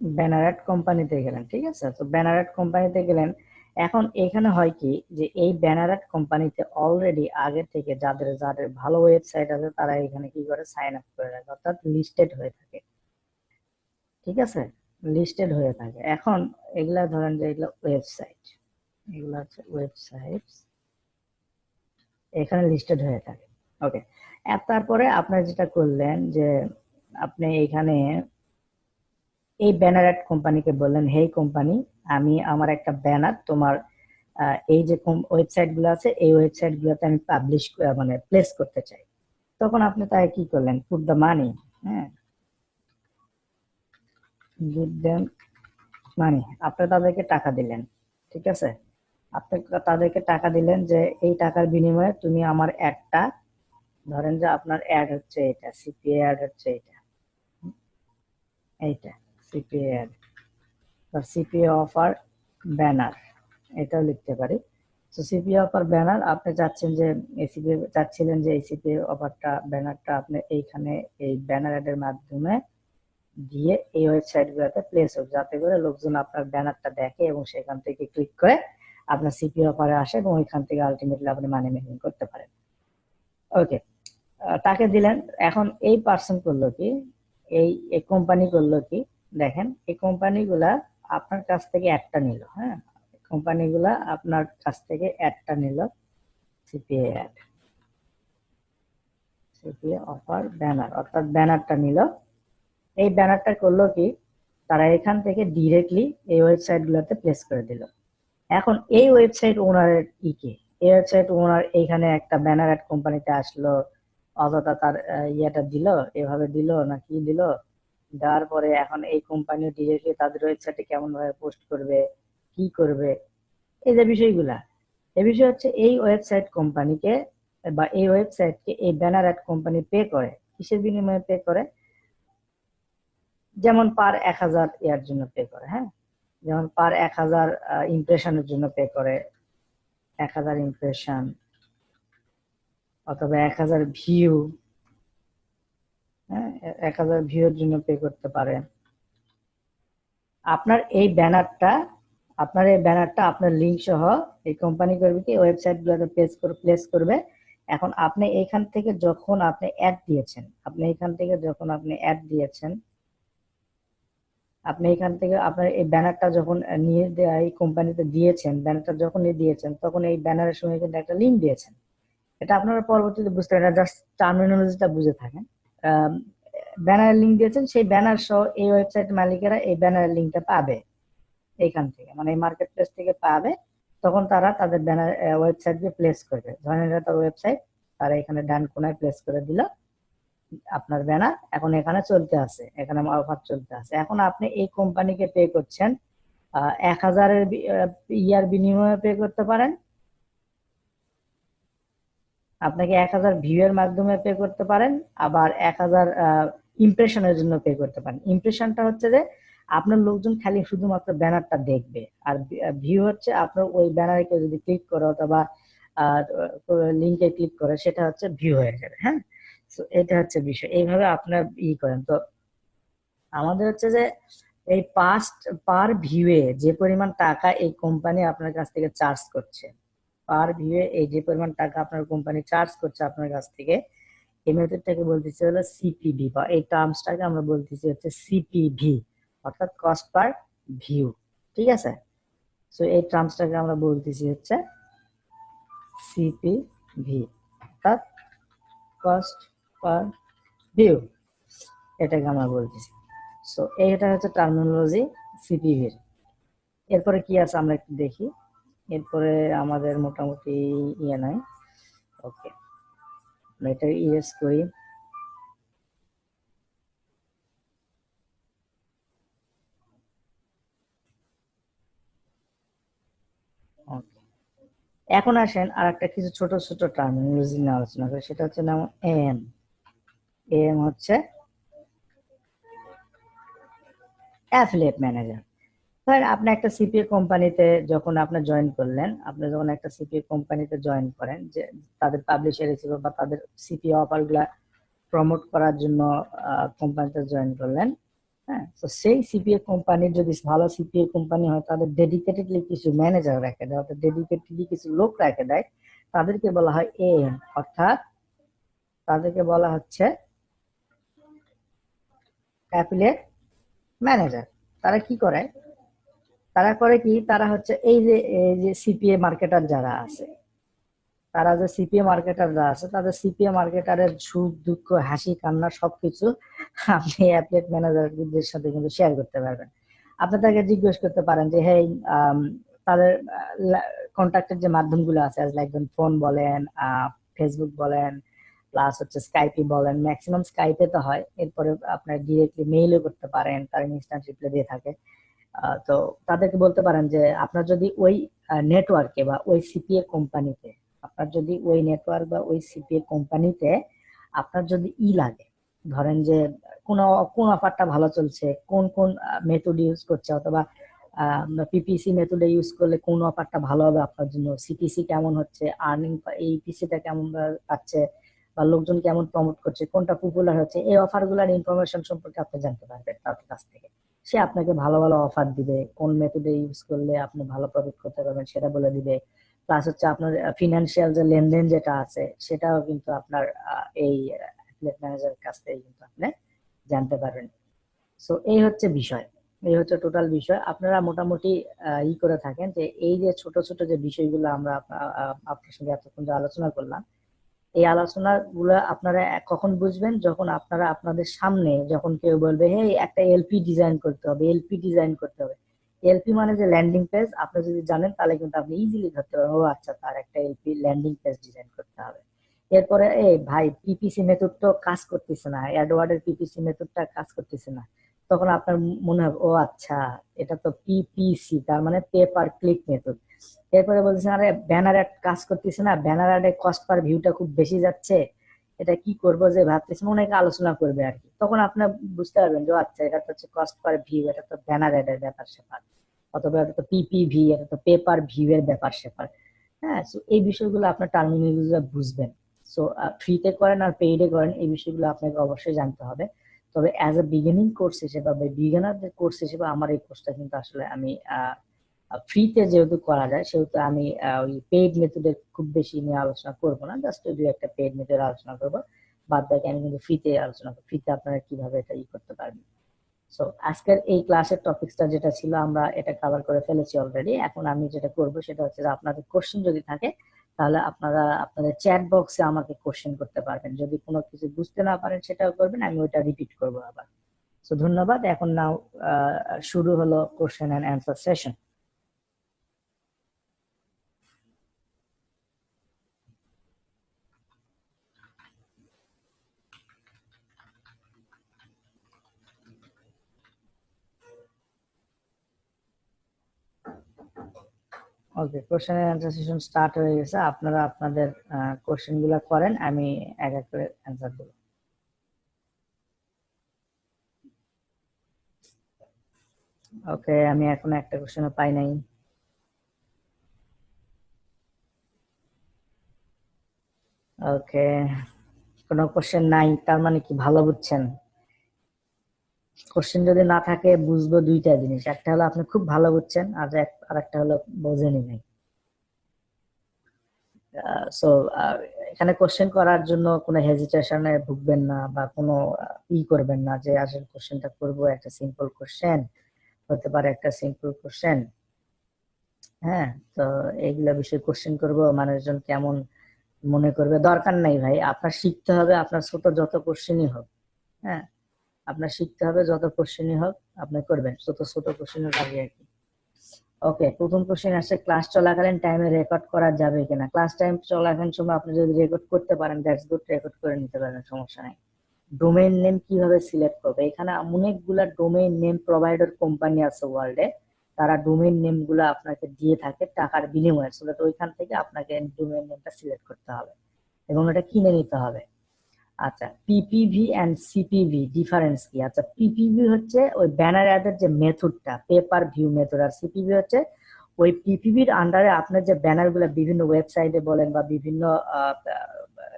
ব্যানারেট কোম্পানিতে গেলেন, ঠিক আছে? তো ব্যানারেট কোম্পানিতে গেলেন। এখন এখানে হয় কি যে, এই ব্যানারেট কোম্পানিতে অলরেডি আগে থেকে যাদের যাদের ভালো ওয়েবসাইট আছে, তারা এখানে কি করে? সাইন আপ করে রাখে, অর্থাৎ লিস্টেড হয়ে থাকে। ঠিক আছে? লিস্টেড হয়ে থাকে। এখন এগুলা ধরেন যে, এগুলো ওয়েবসাইট এগুলো হচ্ছে ওয়েবসাইট এখানে লিস্টেড হয়ে থাকে। ওকে তারপরে আপনার যেটা করলেন যে, আপনি এখানে এই ব্যানার অ্যাড কোম্পানিকে বললেন, হেই কোম্পানি আমি আমার একটা ব্যানার তোমার এই যে ওয়েবসাইটগুলো আছে, এই ওয়েবসাইট গুলোতে আমি পাবলিশ মানে প্লেস করতে চাই। তখন আপনি তাই কি করলেন? পুট দ্য মানি হ্যাঁ? গিভ দেম মানি আপনি তাদেরকে টাকা দিলেন, ঠিক আছে? আপনি তাদেরকে টাকা দিলেন যে, এই টাকার বিনিময়ে তুমি আমার অ্যাডটা ধরেন যে আপনার অ্যাড হচ্ছে এটা সিপিএ অ্যাড হচ্ছে এটা এইটা। সিপিএ অ্যাড বা সিপিএ অফার ব্যানার এটাও লিখতে পারি। তো সিপিএ অফার ব্যানার আপনি চাচ্ছেন যে এসিপি চাচ্ছিলেন যে এই সিপিএ অফারটা ব্যানারটা আপনি এইখানে এই ব্যানার অ্যাডের মাধ্যমে দিয়ে এই ওয়েবসাইট গুলোতে প্লেস হোক, যাতে করে লোকজন আপনার ব্যানারটা দেখে এবং সেখান থেকে ক্লিক করে আপনার সিপিএ অফারে আসে এবং ওইখান থেকে আলটিমেটলি আপনি মানি মেকিং করতে পারেন। ওকে তাকে দিলেন। এখন এই পার্সন করল কি? এই কোম্পানি করল কি? দেখেন, এই কোম্পানিগুলা আপনার কাছ থেকে একটা নিল হ্যাঁ? কোম্পানিগুলা আপনার কাছ থেকে একটা নিল CPA ad CPA offer banner অর্থাৎ ব্যানারটা নিল। এই ব্যানারটা করল কি, তারা এখান থেকে ডিরেক্টলি এই ওয়েবসাইট গুলোতে প্লেস করে দিল। এখন এই ওয়েবসাইট ওনারের ই কি? এই ওয়েবসাইট ওনার এইখানে একটা ব্যানার অ্যাড কোম্পানিতে আসলো, অযথা তার ইয়েটা দিল, এভাবে দিল, না কি দিল? দেওয়ার পরে এখন এই কোম্পানি ডিরেক্টলি তাদের ওয়েবসাইটে কেমন ভাবে পোস্ট করবে, কি করবে, এই যে বিষয়গুলা। এই বিষয় হচ্ছে এই ওয়েবসাইট কোম্পানিকে বা এই ওয়েবসাইটকে এই ব্যানার অ্যাড কোম্পানি পে করে, কিসের বিনিময়ে পে করে? যেমন পার এক হাজার ইয়ার জন্য পে করে হ্যাঁ? যেমন পার এক হাজার ইমপ্রেশনের জন্য পে করে, এক হাজার ইমপ্রেশন অথবা এক হাজার ভিউ হ্যাঁ এক হাজার ভিউর জন্য পে করতে পারেন আপনার এই ব্যানারটা, আপনার এই ব্যানারটা, আপনার লিঙ্ক সহ এই কোম্পানি করবে কি ওয়েবসাইট গুলোতে প্লেস করে প্লেস করবে। এখন আপনি এখান থেকে যখন আপনি অ্যাড দিয়েছেন, আপনি এখান থেকে যখন আপনি অ্যাড দিয়েছেন, আপনি এখান থেকে আপনার এই ব্যানারটা যখন নিয়ে এই কোম্পানিতে দিয়েছেন, ব্যানারটা যখন দিয়েছেন, তখন এই ব্যানারের সঙ্গে কিন্তু একটা লিঙ্ক দিয়েছেন। এটা আপনারা পরবর্তীতে বুঝতে পারেন জাস্ট টার্মিনোলজিটা বুঝে থাকেন। ব্যানারের লিঙ্ক দিয়েছেন, সেই ব্যানার সহ এই ওয়েবসাইট মালিকেরা এই ব্যানারের লিঙ্কটা পাবে। এইখান থেকে মানে এই মার্কেট প্লেস থেকে পাবে, তখন তারা তাদের ব্যানার ওয়েবসাইট দিয়ে প্লেস করবে। ধরেন এটা তার ওয়েবসাইট তারা এখানে ডান কোনায় প্লেস করে দিল, আপনার ব্যানার, এখন এখানে চলতে আছে, এখানে অফার চলতে আছে। এখন আপনি এই কোম্পানিকে পে করছেন এক হাজারের ইয়ার বিনিময়ে পে করতে পারেন আপনাকে এক হাজার ভিউ এর মাধ্যমে পে করতে পারেন, আবার এক হাজার ইমপ্রেশনের জন্য পে করতে পারেন। ইমপ্রেশনটা হচ্ছে যে আপনার লোকজন খালি শুধুমাত্র ব্যানারটা দেখবে। আর ভিউ হচ্ছে আপনার ওই ব্যানারে কেউ যদি ক্লিক করে অথবা লিঙ্কে ক্লিক করে, সেটা হচ্ছে ভিউ হয়ে যাবে হ্যাঁ? তো এটা হচ্ছে বিষয়। এইভাবে আপনার ই করেন। তো আমাদের হচ্ছে যে এই পাস্ট পার ভিউয়ে যে পরিমাণ টাকা এই কোম্পানি আপনার কাছ থেকে চার্জ করছে পার ভিউয়ে এই যে পরিমাণ টাকা আপনার কোম্পানি চার্জ করছে আপনার কাছ থেকে, এই মেথডটাকে বলতেছি হলো সিপিভি বা এই টার্মসটাকে আমরা বলতেছি হচ্ছে সিপিভি অর্থাৎ কস্ট পার ভিউ ঠিক আছে? সো এই টার্মসটাকে আমরা বলতেছি হচ্ছে সিপিভি অর্থাৎ কস্ট পার ভিউ এটাকে আমরা বলতেছি। সো এইটা হচ্ছে টার্মিনোলজি সিপিভির এরপরে কি আছে আমরা একটু দেখি। এরপরে আমাদের মোটামুটি ইয়ে নাই। ওকে। এটা ইউজ করি। এখন আসেন আর একটা কিছু ছোট ছোট টার্মিনোলজি নিয়ে আলোচনা করি। সেটা হচ্ছে নাম এম। এম হচ্ছে অ্যাফিলিয়েট ম্যানেজার। ধরেন আপনি একটা সিপিএ কোম্পানিতে যখন আপনি জয়েন করলেন, আপনি যখন একটা সিপিএ কোম্পানিতে জয়েন করেন, যে তাদের পাবলিশার হিসেবে বা তাদের সিপিএ অফারগুলা প্রমোট করার জন্য কোম্পানিতে জয়েন করলেন হ্যাঁ? তো সেই সিপিএ কোম্পানির যদি ভালো সিপিএ কোম্পানি হয়, তাদের ডেডিকেটেডলি কিছু ম্যানেজার রেখে দেয়, অর্থাৎ ডেডিকেটেডলি কিছু লোক রেখে দেয়, তাদেরকে বলা হয় এএম অর্থাৎ তাদেরকে বলা হচ্ছে অ্যাফিলিয়েট ম্যানেজার তারা কি করে? তারা করে কি? তারা হচ্ছে এই যে এই যে সিপিএ মার্কেটার যারা আছে, তারা যে সিপিএ মার্কেটার যারা আছে, তাদের সিপিএ মার্কেটারের সুখ, দুঃখ, হাসি, কান্না সবকিছু আপনি অ্যাপলেট ম্যানেজারদের সাথে কিন্তু শেয়ার করতে পারবেন। আপনি তাকে জিজ্ঞেস করতে পারেন যে হ্যাঁ তাদের কন্ট্যাক্টের যে মাধ্যমগুলো আছে লাইক ফোন বলেন ফেসবুক বলেন প্লাস হচ্ছে স্কাইপি বলেন ম্যাক্সিমাম স্কাইপে তো হয়। এরপরে আপনার ডিরেক্টলি মেইলও করতে পারেন, তারা ইনস্ট্যান্ট রিপ্লাই দিয়ে থাকে। তো তাদেরকে বলতে পারেন যে আপনার যদি ওই নেটওয়ার্কে বা ওই সিপিএ কোম্পানিতে আপনার যদি ওই নেটওয়ার্ক বা ওই সিপিএ কোম্পানিতে আপনার যদি ই লাগে, ধরেন যে কোন কোন অফারটা ভালো চলছে, কোন কোন মেথড ইউজ করছে, অথবা পিপিসি মেথডে ইউজ করলে কোন অফারটা ভালো হবে আপনার জন্য সিপিসি কেমন হচ্ছে আর্নিং এই পিসিটা কেমন পাচ্ছে, বা লোকজন কেমন প্রমোট করছে, কোনটা পপুলার হচ্ছে, এই অফারগুলোর ইনফরমেশন সম্পর্কে আপনি জানতে পারবেন তার কাছ থেকে। সে আপনাকে ভালো ভালো অফার দিবে, কোন মেথডে ইউজ করলে আপনি ভালো প্রফিট করতে পারবেন সেটা বলে দিবে। প্লাস হচ্ছে আপনার ফিনান্সিয়াল যে লেনদেন যেটা আছে, সেটাও কিন্তু আপনার এই ম্যানেজারের কাছ থেকে কিন্তু আপনি জানতে পারবেন। সো এই হচ্ছে বিষয়। এই হচ্ছে টোটাল বিষয়। আপনারা মোটামুটি ই করে থাকেন যে এই যে ছোট ছোট যে বিষয়গুলো আমরা আপনার সঙ্গে এতক্ষণ আলোচনা করলাম এই আলোচনা গুলো আপনারা কখন বুঝবেন? যখন আপনারা আপনাদের সামনে যখন কেউ বলবে, হে, একটা এলপি ডিজাইন করতে হবে এলপি ডিজাইন করতে হবে। এলপি মানে যে ল্যান্ডিং পেজ আপনি যদি জানেন, তাহলে কিন্তু আপনি ইজিলি ধরতে পারবেন, ও আচ্ছা তার একটা এলপি ল্যান্ডিং পেজ ডিজাইন করতে হবে। এরপরে এই ভাই পিপিসি মেথড তো কাজ করতেছে না অ্যাডওয়ার্ডের পিপিসি মেথডটা কাজ করতেছে না। তখন আপনার মনে হবে, ও আচ্ছা এটা তো পিপিসি তার মানে পেপার ক্লিক মেথড এরপরে বলছেন আরে ব্যানার অ্যাড কাজ করতেছে না ব্যানার অ্যাডে কস্ট পার ভিউটা খুব বেশি যাচ্ছে, এটা কি করব যে ভাবতেছেন অনেকে আলোচনা করবে আর কি। তখন আপনার বুঝতে পারবেন যে আচ্ছা এটা তো হচ্ছে কস্ট পার ভিউ এটা তো ব্যানার অ্যাডের ব্যাপার স্যাপার। অথবা এটা তো পিপিভি এটা তো পেপার ভিউ এর ব্যাপার স্যাপার। হ্যাঁ সো এই বিষয়গুলো আপনার টার্মিনোলজি বুঝবেন। সো ফ্রিতে করেন আর পেইডে করেন, এই বিষয়গুলো আপনাকে অবশ্যই জানতে হবে। তবে অ্যাজ এ বিগিনিং কোর্স হিসেবে বা বিগিনারদের কোর্স হিসেবে আমার এই কোর্সটা কিন্তু আসলে আমি ফ্রিতে যেহেতু করা যায়, সেহেতু আমি ওই পেইড মেথডের খুব বেশি নিয়ে আলোচনা করব না জাস্ট দুই একটা পেইড মেথড আলোচনা করব। বাদ বাকি আমি কিন্তু ফ্রিতে আলোচনা করব ফ্রিতে আপনারা কীভাবে এটা ই করতে পারবেন। সো আজকের এই ক্লাসের টপিকসটা যেটা ছিল, আমরা এটা কভার করে ফেলেছি অলরেডি এখন আমি যেটা করব, সেটা হচ্ছে যে আপনাদের কোশ্চেন যদি থাকে, তাহলে আপনারা আপনাদের চ্যাট বক্সে আমাকে কোশ্চেন করতে পারবেন। যদি কোনো কিছু বুঝতে না পারেন, সেটাও করবেন, আমি ওইটা রিপিট করব আবার। সো ধন্যবাদ। এখন নাও শুরু হলো question and answer session okay question and answer session start হয়ে গেছে। আপনারা আপনাদের কোশ্চেনগুলো করেন, আমি এক এক করে অ্যান্সার দেব। ওকে আমি এখন একটা কোশ্চেন পাই নাই। ওকে কোনো কোশ্চেন নাই, তার মানে কি ভালো বুঝছেন? কোশ্চেন যদি না থাকে, বুঝব দুইটা জিনিস। একটা হলো আপনি খুব ভালো বুঝছেন, আর আর একটা হলো বোঝেনি নাই। সো এখানে কোশ্চেন করার জন্য কোনো হেজিটেশনে ভুগবেন না বা কোনো ই করবেন না যে, আসলে কোশ্চেনটা করব, একটা সিম্পল কোশ্চেন হতে পারে একটা সিম্পল কোশ্চেন হ্যাঁ তো এইগুলা বিষয়ে কোশ্চেন করব, মানুষজন কেমন মনে করবে? দরকার নাই ভাই, আপনার শিখতে হবে, আপনার ছোট যত কোশ্চেনই হোক। হ্যাঁ আপনার শিখতে হবে, যত কোশ্চেনই হোক আপনি করবেন, ছোট ছোট কোশ্চেনের আগে আর কি। ওকে প্রথম কোশ্চেন আসছে ক্লাস চলাকালীন টাইমে রেকর্ড করা যাবে কিনা? ক্লাস টাইম চলাকালীন সময় আপনি যদি রেকর্ড করতে পারেন দ্যাটস গুড রেকর্ড করে নিতে পারেন সমস্যা নাই। ডোমেইন নেম কীভাবে সিলেক্ট করবে? এখানে অনেকগুলা ডোমেইন নেম প্রোভাইডার কোম্পানি আছে ওয়ার্ল্ডে তারা ডোমেইন নেমগুলো আপনাকে দিয়ে থাকে টাকার বিনিময়ে। সো ওইখান থেকে আপনাকে ডোমেইন নেমটা সিলেক্ট করতে হবে। এবং এটা কিনে নিতে হবে। আচ্ছা পিপিভি অ্যান্ড সিপিভি ডিফারেন্স কি? আচ্ছা পিপিভি হচ্ছে ওই ব্যানার অ্যাডের যে মেথডটা পেপার ভিউ মেথড আর সিপিভি হচ্ছে ওই পিপিভির আন্ডারে আপনার যে ব্যানারগুলো বিভিন্ন ওয়েবসাইটে বলেন বা বিভিন্ন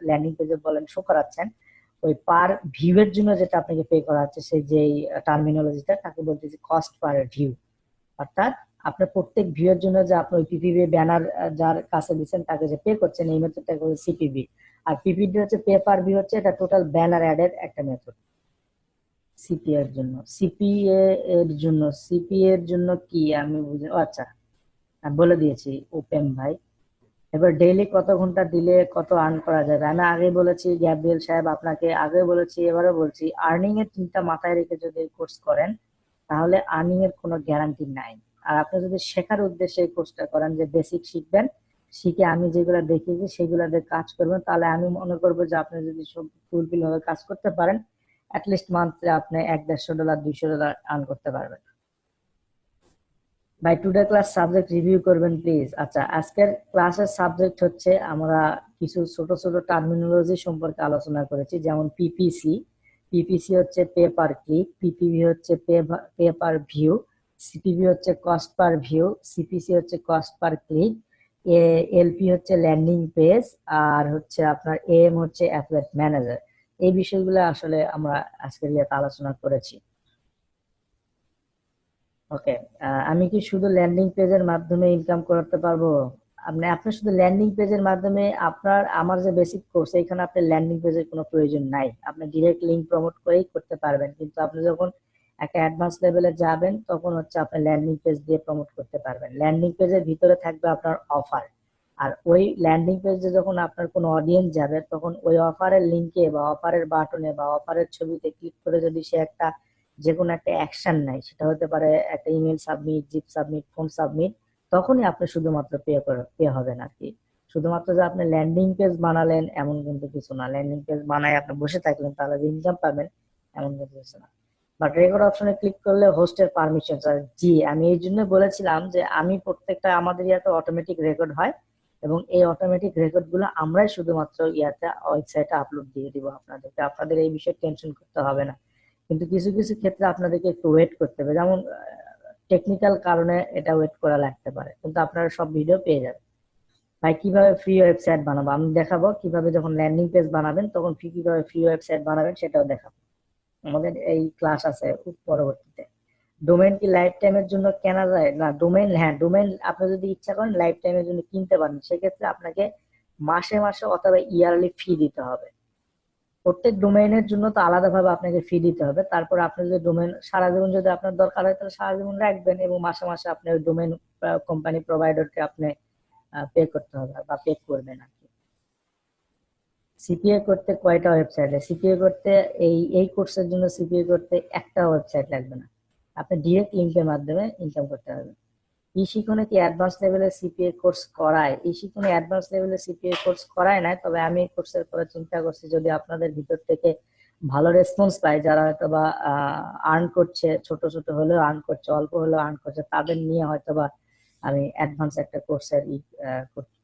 ল্যান্ডিং পেজে বলেন শো করাচ্ছেন, ওই পার ভিউ এর জন্য যেটা আপনাকে পে করা হচ্ছে, সেই যে টার্মিনোলজিটা তাকে বলতেছি কস্ট পার ভিউ অর্থাৎ আপনার প্রত্যেক ভিউ এর জন্য যে আপনি ওই পিপিবি ব্যানার যার কাছে দিচ্ছেন, তাকে যে পে করছেন, এই মেথডটাকে সিপিবি আর পিপিডি হচ্ছে পে পার ভিউ হচ্ছে এটা টোটাল ব্যানার অ্যাডের একটা মেথড সিপিএ এর জন্য। সিপিএ এর জন্য সিপিএ এর জন্য কি? আমি বুঝে আচ্ছা বলে দিয়েছি ওপেন ভাই। এবার ডেইলি কত ঘণ্টা দিলে কত আর্ন করা যাবে? আমি আগে বলেছি গ্যাব্রিয়েল সাহেব আপনাকে আগে বলেছি এবারে বলছি আর্নিং এর চিন্তা মাথায় রেখে যদি কোর্স করেন, তাহলে আর্নিং এর কোনো গ্যারান্টি নাই। আর আপনি যদি শেখার উদ্দেশ্যে এই কোর্সটা করেন যে বেসিক শিখবেন শিখে আমি যেগুলো দেখেছি সেগুলোতে কাজ করবেন তাহলে আমি মনে করব যে আপনি যদি সব ফুলফিল ভাবে কাজ করতে পারেন অ্যাটলিস্ট মান্থে আপনি এক দেড়শো ডলার দুইশো ডলার আর্ন করতে পারবেন। Bye today class subject review করবেন প্লিজ আচ্ছা আজকের ক্লাসের সাবজেক্ট হচ্ছে আমরা কিছু ছোট ছোট টার্মিনোলজি সম্পর্কে আলোচনা করেছি, যেমন পিপিসি পিপিসি হচ্ছে পে পার ক্লিক পিপিভি হচ্ছে pay pay per view CPV হচ্ছে কস্ট পার ভিউ সিপিসি হচ্ছে কস্ট পার ক্লিক এলপি হচ্ছে ল্যান্ডিং পেজ আর হচ্ছে আপনার এম হচ্ছে অ্যাফলেট ম্যানেজার এই বিষয়গুলো আসলে আমরা আজকের ইয়েতে আলোচনা করেছি। ওকে আমি কি শুধু ল্যান্ডিং পেজের মাধ্যমে ইনকাম করতে পারব? আপনি আপনি শুধু ল্যান্ডিং পেজের মাধ্যমে আপনার, আমার যে বেসিক কোর্স এখানে আপনার ল্যান্ডিং পেজের কোনো প্রয়োজন নাই। আপনি ডিরেক্ট লিঙ্ক প্রমোট করেই করতে পারবেন। কিন্তু আপনি যখন একটা অ্যাডভান্স লেভেলে যাবেন, তখন হচ্ছে আপনি ল্যান্ডিং পেজ দিয়ে প্রমোট করতে পারবেন। ল্যান্ডিং পেজের ভিতরে থাকবে আপনার অফার আর ওই ল্যান্ডিং পেজে যখন আপনার কোনো অডিয়েন্স যাবে, তখন ওই অফারের লিঙ্কে বা অফারের বাটনে বা অফারের ছবিতে ক্লিক করে যদি সে একটা যে কোনো একটা অ্যাকশন নেয়, সেটা হতে পারে একটা email submit zip submit phone submit তখনই আপনি শুধুমাত্র পে করে পে হবেন আর কি। শুধুমাত্র যে আপনি ল্যান্ডিং পেজ বানালেন, এমন কিন্তু কিছু না। ল্যান্ডিং পেজ বানায় আপনি বসে থাকলেন, তাহলে ইনকাম পাবেন, এমন কিন্তু কিছু না। বাট রেকর্ড অপশনে ক্লিক করলে হোস্টের পারমিশন জি। আমি এই জন্য বলেছিলাম যে আমি প্রত্যেকটা আমাদের ইয়াতে অটোমেটিক রেকর্ড হয় এবং এই অটোমেটিক রেকর্ডগুলো আমরাই শুধুমাত্র ইয়াতে ওয়েবসাইটে আপলোড দিয়ে দিব আপনাদেরকে। আপনাদের এই বিষয়ে টেনশন করতে হবে না। কিন্তু কিছু কিছু ক্ষেত্রে আপনাদেরকে একটু ওয়েট করতে হবে। যেমন টেকনিক্যাল কারণে এটা ওয়েট করা লাগতে পারে। কিন্তু আপনারা সব ভিডিও পেয়ে যাবেন। ভাই, কীভাবে ফ্রি ওয়েবসাইট বানাবো? আমি দেখাবো। কীভাবে যখন ল্যান্ডিং পেজ বানাবেন, তখন ফ্রি কীভাবে ফ্রি ওয়েবসাইট বানাবেন সেটাও দেখাবো। আমাদের এই ক্লাস আছে পরবর্তীতে। ডোমেন কি লাইফ টাইমের জন্য কেনা যায়? না ডোমেন হ্যাঁ ডোমেন আপনি যদি ইচ্ছা করেন লাইফ টাইমের জন্য কিনতে পারেন। সেক্ষেত্রে আপনাকে মাসে মাসে অথবা ইয়ারলি ফি দিতে হবে। প্রত্যেক ডোমেইনের জন্য তো আলাদাভাবে আপনাকে ফি দিতে হবে। তারপর আপনি যদি ডোমেন সারা জীবন যদি আপনার দরকার হয়, তাহলে সারা জীবন রাখবেন এবং মাসে মাসে আপনি ওই ডোমেন কোম্পানি প্রোভাইডারকে আপনি পে করতে হবে বা পে করবেন আর সিপিএ করতে কয়টা ওয়েবসাইট সিপিএ করতে এই এই কোর্সের জন্য সিপিএ করতে একটা ওয়েবসাইট লাগবে না। আপনি ডিরেক্ট লিঙ্কের মাধ্যমে ইনকাম করতে পারবেন। ই শিখনে কি অ্যাডভান্স লেভেলের সিপিএ কোর্স করায়? ই শিখনে অ্যাডভান্স লেভেলের সিপিএ কোর্স করায় না, তবে আমি এই কোর্সের পরে চিন্তা করছি যদি আপনাদের ভিতর থেকে ভালো রেসপন্স পাই, যারা হয়তো বা আর্ন করছে, ছোট ছোট হলেও আর্ন করছে, অল্প হলেও আর্ন করছে, তাদের নিয়ে হয়তো বা আমি অ্যাডভান্স একটা কোর্সের ই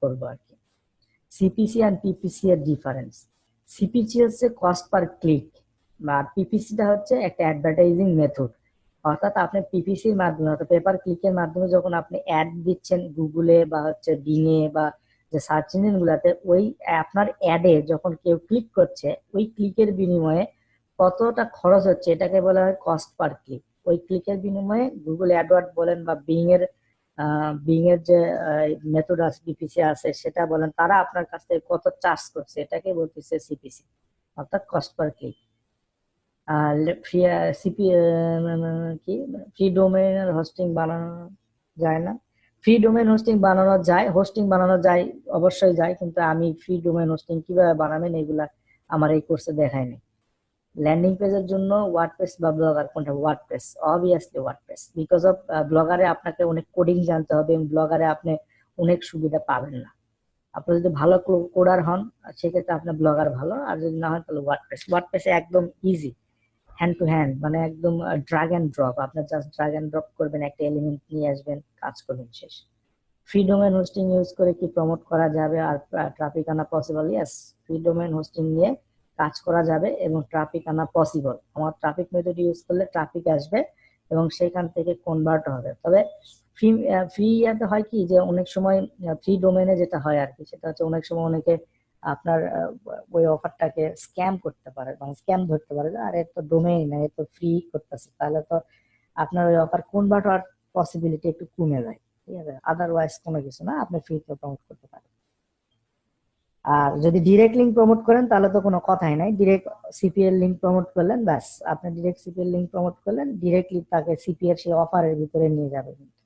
করব আর কি। সিপিসি আর পিপিসি এর ডিফারেন্স সিপিসি হচ্ছে কস্ট পার ক্লিক আর পিপিসিটা হচ্ছে একটা অ্যাডভার্টাইজিং মেথড অর্থাৎ আপনি পিপিসির মাধ্যমে, অর্থাৎ পেপার ক্লিকের মাধ্যমে যখন আপনি অ্যাড দিচ্ছেন গুগলে বা হচ্ছে বিঙে বা যে সার্চ ইঞ্জিন গুলাতে, ওই আপনার অ্যাডে যখন কেউ ক্লিক করছে, ওই ক্লিকের বিনিময়ে কতটা খরচ হচ্ছে, এটাকে বলা হয় কস্ট পার ক্লিক ওই ক্লিকের বিনিময়ে গুগল অ্যাডওয়ার্ড বলেন বা বিং এর বিং এর যে মেথড আছে পিপিসি আছে, সেটা বলেন, তারা আপনার কাছ থেকে কত চার্জ করছে, এটাকে বলতেছে সিপিসি অর্থাৎ cost per click free CP কি ফ্রি ডোমেইন হোস্টিং বানানো যায় না। ফ্রি ডোমেইন হোস্টিং বানানো যায় হোস্টিং বানানো যায়, অবশ্যই যায়, কিন্তু আমি ফ্রি ডোমেন হোস্টিং কীভাবে বানাবেন, এগুলা আমার এই কোর্সে দেখায়নি। ল্যান্ডিং পেজের জন্য ওয়ার্ডপ্রেস বা ব্লগার কোনটা? WordPress obviously WordPress because of ব্লগারে আপনাকে অনেক কোডিং জানতে হবে এবং ব্লগারে আপনি অনেক সুবিধা পাবেন না। আপনি যদি ভালো কোডার হন সেক্ষেত্রে আপনার ব্লগার ভালো, আর যদি না হয় তাহলে ওয়ার্ডপ্রেস ওয়ার্ডপ্রেসে একদম ইজি হ্যান্ড টু হ্যান্ড মানে একদম ড্রাগ অ্যান্ড ড্রপ আপনার জাস্ট ড্রাগ অ্যান্ড ড্রপ করবেন, একটা এলিমেন্ট নিয়ে আসবেন, কাজ করবেন শেষ। ফ্রি ডোমেন হোস্টিং ইউজ করে কি প্রমোট করা যাবে আর ট্রাফিক আনা possible yes free domain hosting নিয়ে কাজ করা যাবে এবং ট্রাফিক আনা পসিবল আমার ট্রাফিক মেথড ইউজ করলে ট্রাফিক আসবে এবং সেখান থেকে কনভার্ট হবে। তবে ফ্রি ফ্রি ইয়াতে হয় কি যে অনেক সময় ফ্রি ডোমেনে যেটা হয় আর কি, সেটা হচ্ছে অনেক সময় অনেকে আপনার ওই অফারটাকে স্ক্যাম করতে পারে মানে স্ক্যাম ধরতে পারে আরে এ তো ডোমেইন না এ তো ফ্রি করতেছে। তাহলে তো আপনার ওই অফার কনভার্ট হওয়ার পসিবিলিটি একটু কমে যায়। ঠিক আছে? আদারওয়াইজ কোনো কিছু না, আপনি ফ্রিতে প্রমোট করতে পারেন। আর যদি ডিরেক্ট লিঙ্ক প্রমোট করেন, তাহলে তো কোনো কথাই নাই। ডিরেক্ট সিপিএল লিঙ্ক প্রমোট করলেন, ব্যাস। আপনি ডিরেক্ট সিপিএল লিঙ্ক প্রমোট করলেন ডিরেক্টলি তাকে সিপিএর সেই অফারের ভিতরে নিয়ে যাবে কিন্তু।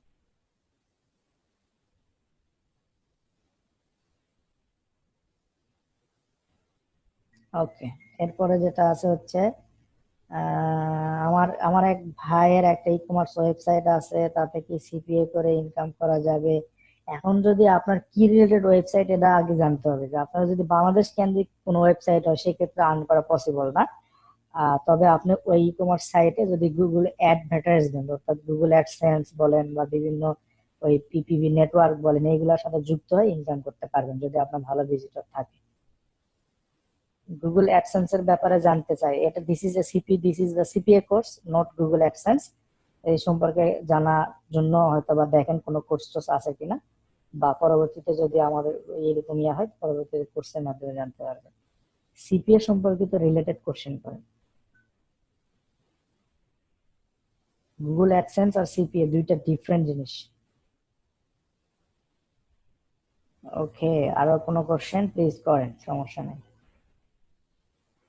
ওকে এরপরে যেটা আছে হচ্ছে আমার আমার এক ভাইয়ের একটা ই কমার্স ওয়েবসাইট আছে, তাতে কি সিপিএ করে ইনকাম করা যাবে? এখন যদি আপনার কি রিলেটেড ওয়েবসাইট এটা আগে জানতে হবে যে আপনার যদি বাংলাদেশ কেন্দ্রিক কোনো ওয়েবসাইট হয়, সেক্ষেত্রে আর্ন করা পসিবল না। তবে আপনি ওই ই কমার্স সাইটে যদি গুগল অ্যাডভার্টাইজমেন্ট অর্থাৎ গুগল অ্যাডসেন্স বলেন বা বিভিন্ন ওই পিপিভি নেটওয়ার্ক বলেন, এইগুলোর সাথে যুক্ত হয়ে ইনকাম করতে পারবেন যদি আপনার ভালো ভিজিটর থাকে। গুগল অ্যাডসেন্স এর ব্যাপারে জানতে চাই, এটা this is a CP this is the CPA course not Google AdSense এই সম্পর্কে জানার জন্য হয়তো বা দেখেন কোনো কোর্স টোর্স আছে কিনা। বা পরবর্তীতে যদি আমাদের এরকম ইয়া হয়, পরবর্তীতে কোর্সের মাধ্যমে জানতে পারবেন সিপিএ সম্পর্কিত রিলেটেড কোশ্চেন করেন গুগল অ্যাডসেন্স আর সিপিএ দুইটা ডিফারেন্ট জিনিস। ওকে আরও কোনো কোশ্চেন প্লিজ করেন, সমস্যা নেই।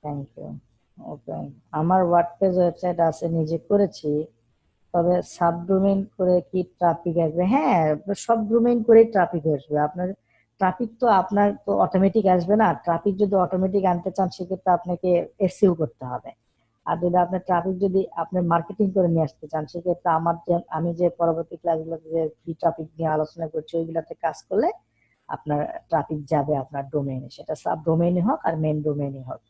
থ্যাংক ইউ ওকে আমার ওয়ার্ডপ্রেস ওয়েবসাইট আছে, নিজে করেছি। তবে সাবডোমেইন করে কি ট্রাফিক আসবে? হ্যাঁ সব ডোমেইন করেই ট্রাফিক আসবে। আপনার ট্রাফিক তো আপনার তো অটোমেটিক আসবে না। ট্রাফিক যদি অটোমেটিক আনতে চান, সেক্ষেত্রে আপনাকে এসইও করতে হবে। আর যদি আপনার ট্রাফিক যদি আপনি মার্কেটিং করে নিয়ে আসতে চান, সেক্ষেত্রে আমার যে, আমি যে পরবর্তী ক্লাসগুলোতে যে ফ্রি ট্রাফিক নিয়ে আলোচনা করছি, ওইগুলাতে কাজ করলে আপনার ট্রাফিক যাবে আপনার ডোমেইনে সেটা সাব ডোমেইনে হোক আর মেন ডোমেইনে হোক।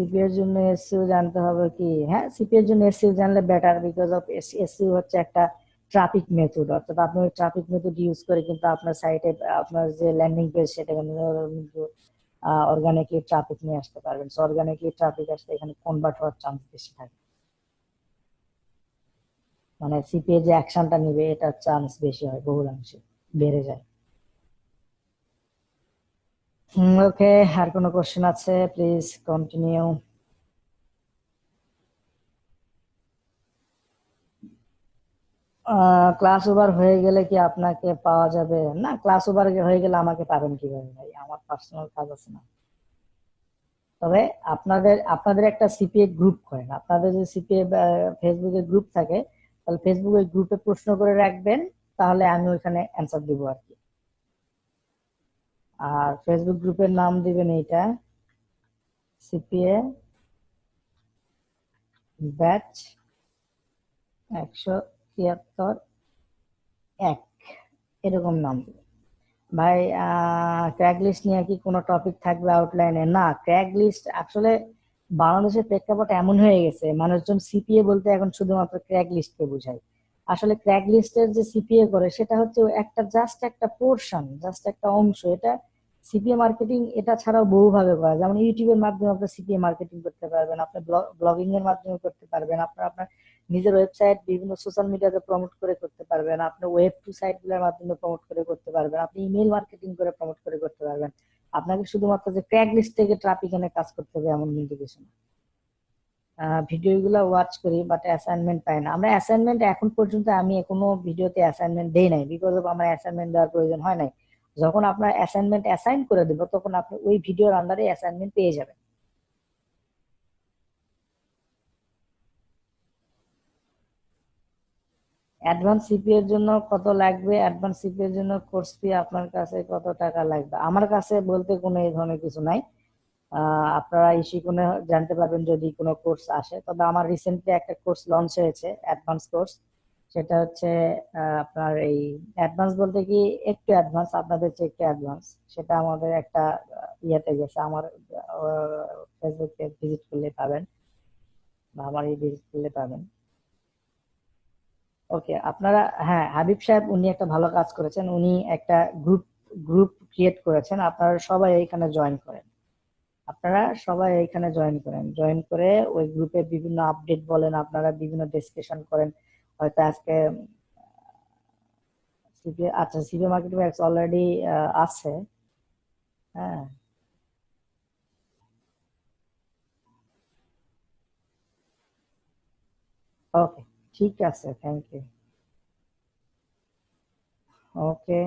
সিপি এর জন্য এসইও জানতে হবে কি? হ্যাঁ সিপি এর জন্য এসইও জানলে বেটার বিকজ অফ এসইও হচ্ছে একটা ট্রাফিক মেথড অর্থাৎ আপনি ওই ট্রাফিক মেথড ইউজ করে কিন্তু আপনার সাইটে আপনার যে ল্যান্ডিং পেজ সেটা কিন্তু অর্গানিকলি ট্রাফিক নিয়ে আসতে পারবেন। সো অর্গানিকলি ট্রাফিক আসলে এখানে কনভার্ট হওয়ার চান্স বেশি থাকে? মানে সিপিএ যে অ্যাকশনটা নিবে, এটার চান্স বেশি হয়, বহুলাংশে বেড়ে যায়। ওকে, আর কোনো কোশ্চেন আছে? প্লিজ কন্টিনিউ ক্লাস ওভার হয়ে গেলে কি আপনাকে পাওয়া যাবে? না ক্লাস ওভার হয়ে গেলে আমাকে পাবেন কীভাবে ভাই? আমার পার্সোনাল কাজ আছে না। তবে আপনাদের আপনাদের একটা সিপিএ গ্রুপ করেন। আপনাদের যে সিপিএ ফেসবুকে গ্রুপ থাকে, তাহলে ফেসবুকের গ্রুপে প্রশ্ন করে রাখবেন, তাহলে আমি ওইখানে অ্যান্সার দিব আর কি। আর ফেসবুক গ্রুপের নাম দিবেন এইটা। সিপিএ ব্যাচ একশো তিয়াত্তর এক। এরকম নাম ভাই ক্র্যাক লিস্ট নিয়ে কি কোনো টপিক থাকবে আউটলাইনে না ক্র্যাক লিস্ট আসলে বাংলাদেশের প্রেক্ষাপট এমন হয়ে গেছে, মানুষজন সিপিএ বলতে এখন শুধুমাত্র ক্র্যাক লিস্টকে বোঝায়। আসলে ক্র্যাক লিস্টের যে সিপিএ করে, সেটা হচ্ছে একটা জাস্ট একটা পোর্শন জাস্ট একটা অংশ, এটা সিপিএ মার্কেটিং এটা ছাড়াও বহুভাবে করা যেমন ইউটিউবের মাধ্যমে আপনি সিপিএ মার্কেটিং করতে পারবেন আপনি ব্লগিং এর মাধ্যমে করতে পারবেন, আপনার আপনার নিজের ওয়েবসাইট বিভিন্ন সোশ্যাল মিডিয়াতে প্রমোট করে করতে পারবেন আপনি ওয়েব টু সাইটগুলোর মাধ্যমে প্রমোট করে করতে পারবেন, আপনি ইমেল মার্কেটিং করে প্রমোট করে করতে পারবেন। আপনাকে শুধুমাত্র যে ক্র্যাক লিস্ট থেকে ট্রাফিক এনে কাজ করতে হবে এমন কিন্তু কিছু না। ভিডিও গুলো ওয়াচ করি বাট অ্যাসাইনমেন্ট পাই না। আমরা অ্যাসাইনমেন্ট এখন পর্যন্ত আমি কোনো ভিডিওতে অ্যাসাইনমেন্ট দেই নাই বিকজ অফ আমার অ্যাসাইনমেন্ট দেওয়ার প্রয়োজন হয় নাই। যখন আপনার অ্যাসাইনমেন্ট অ্যাসাইন করে দেবো, তখন আপনি ওই ভিডিওর আন্ডারে অ্যাসাইনমেন্ট পেয়ে যাবেন। অ্যাডভান্স সিপি এর জন্য কত লাগবে? অ্যাডভান্স সিপি এর জন্য কোর্স ফি আপনার কাছে কত টাকা লাগবে? আমার কাছে বলতে কোনো এই ধরনের কিছু নাই। আপনারা ইসি কোনো জানতে পারবেন যদি কোনো কোর্স আসে। তবে আমার রিসেন্টলি একটা কোর্স লঞ্চ হয়েছে অ্যাডভান্স কোর্স সেটা হচ্ছে আপনার এই অ্যাডভান্স বলতে কি একটু অ্যাডভান্স আপনাদের চেয়ে একটু অ্যাডভান্স সেটা আমাদের একটা ইয়েতে গেছে, আমার ফেসবুকে ভিজিট করলে পাবেন। বা আমার এই ভিজিট করলে পাবেন। ওকে আপনারা হ্যাঁ হাবিব সাহেব উনি একটা ভালো কাজ করেছেন। উনি একটা গ্রুপ গ্রুপ ক্রিয়েট করেছেন। আপনারা সবাই এখানে জয়েন করেন। আপনারা সবাই এখানে জয়েন করেন। জয়েন করে ওই গ্রুপে বিভিন্ন আপডেট বলেন, আপনারা বিভিন্ন ডিসকাশন করেন। হয়তো আজকে আচ্ছা সিপি মার্কেট ব্যাক্স অলরেডি আছে। হ্যাঁ। ওকে ঠিক আছে thank you okay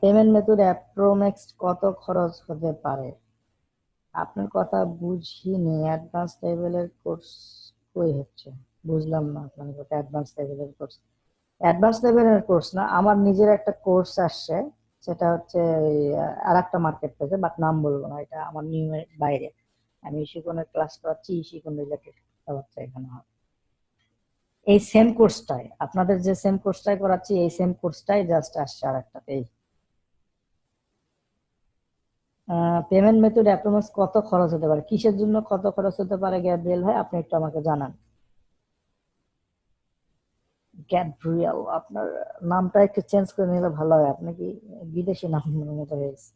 payment method approx কত খরচ হতে পারে? আপনার কথা বুঝিনি অ্যাডভান্স লেভেলের কোর্স কই হচ্ছে? বুঝলাম না আপনার কথা অ্যাডভান্স লেভেলের কোর্স অ্যাডভান্স লেভেলের কোর্স না, আমার নিজের একটা কোর্স আসছে, সেটা হচ্ছে আর একটা মার্কেট প্লেসে বাট নাম বলব না, এটা আমার নিয়মের বাইরে। আমি ইশিকনের ক্লাস করাচ্ছি ইশিকন রিলেটেড হচ্ছে এখানে হবে এই সেম কোর্সটাই আপনাদের যে সেম কোর্সটাই করাচ্ছি, এই সেম কোর্সটাই জাস্ট আসছে আর একটাতেই পেমেন্ট মেথড অ্যাপ্রোমেক্স কত খরচ হতে পারে? কিসের জন্য কত খরচ হতে পারে গ্যাব্রিয়েল ভাই? আপনি একটু আমাকে জানান। গ্যাব্রিয়েল আপনার নামটা একটু চেঞ্জ করে নিলে ভালো হয়। আপনি কি বিদেশি নামের মতো হয়েছে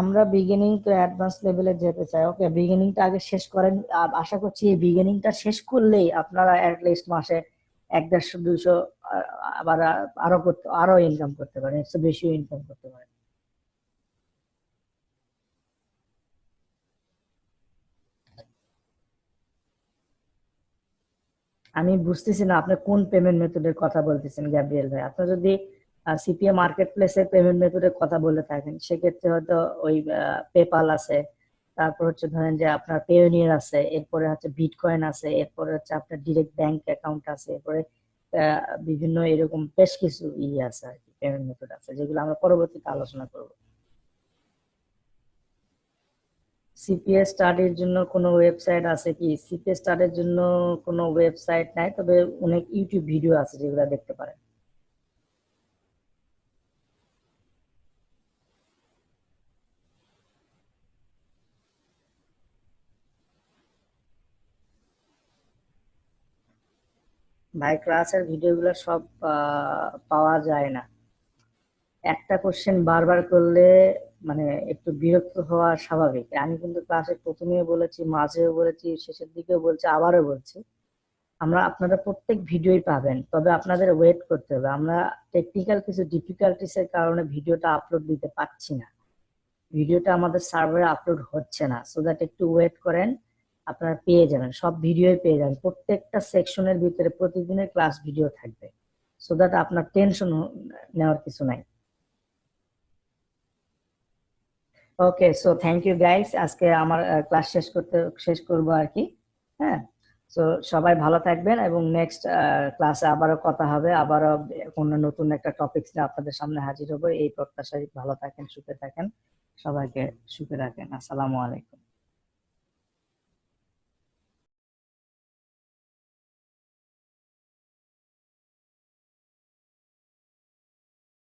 আমরা বিগিনিং তো অ্যাডভান্স লেভেলে যেতে চাই। ওকে বিগিনিংটা আগে শেষ করেন। আশা করছি এই বিগিনিংটা শেষ করলেই আপনারা অ্যাটলিস্ট মাসে এক দেড়শো, দুইশো আবার আরও করতে, আরও ইনকাম করতে পারেন। একটু বেশিও ইনকাম করতে পারেন। আমি বুঝতেছি না আপনি কোন পেমেন্ট মেথডের কথা বলতেছেন গ্যাব্রিয়েল ভাই। আপনার যদি সিপিএ মার্কেট প্লেসে পেমেন্ট মেথডের কথা বলে থাকেন, সেক্ষেত্রে হয়তো ওই পেপাল আছে, তারপর হচ্ছে ধরেন যে আপনার পেওনিয়ার আছে, এরপরে হচ্ছে বিটকয়েন আছে, এরপরে হচ্ছে আপনার ডিরেক্ট ব্যাংক অ্যাকাউন্ট আছে, এরপরে বিভিন্ন এরকম বেশ কিছু ই আছে আর কি পেমেন্ট মেথড আছে, যেগুলো আমরা পরবর্তীতে আলোচনা করব। সিপিএ স্টাডির জন্য কোনো ওয়েবসাইট আছে কি? সিপিএ স্টাডির জন্য কোনো ওয়েবসাইট নাই, তবে অনেক ইউটিউব ভিডিও আছে যেগুলো দেখতে পারেন। ভাই ক্লাসের ভিডিওগুলো সব পাওয়া যায় না। একটা কোশ্চেন বারবার করলে মানে একটু বিরক্ত হওয়া স্বাভাবিক। আমি কিন্তু ক্লাসে প্রথমে বলেছি, মাঝেও বলেছি, শেষের দিকেও বলছি, আবারও বলছি। আমরা, আপনারা প্রত্যেক ভিডিওই পাবেন, তবে আপনাদের ওয়েট করতে হবে। আমরা টেকনিক্যাল কিছু ডিফিকাল্টিস এর কারণে ভিডিওটা আপলোড দিতে পারছি না। ভিডিওটা আমাদের সার্ভারে আপলোড হচ্ছে না সো দ্যাট একটু ওয়েট করেন, আপনারা পেয়ে যাবেন। সব ভিডিওই পেয়ে যাবেন। প্রত্যেকটা সেকশনের ভিতরে প্রতিদিনের ক্লাস ভিডিও থাকবে সো দ্যাট আপনার টেনশন নেওয়ার কিছু নাই। Okay so thank you guys আজকে আমার ক্লাস শেষ করতে, শেষ করব আর কি হ্যাঁ? সো সবাই ভালো থাকবেন এবং নেক্সট ক্লাসে আবারও কথা হবে, আবারও কোনো নতুন একটা টপিক নিয়ে আপনাদের সামনে হাজির হব। এই প্রত্যাশায় ভালো থাকেন, সুখে থাকেন। সবাইকে সুখে রাখেন। আসসালামু আলাইকুম।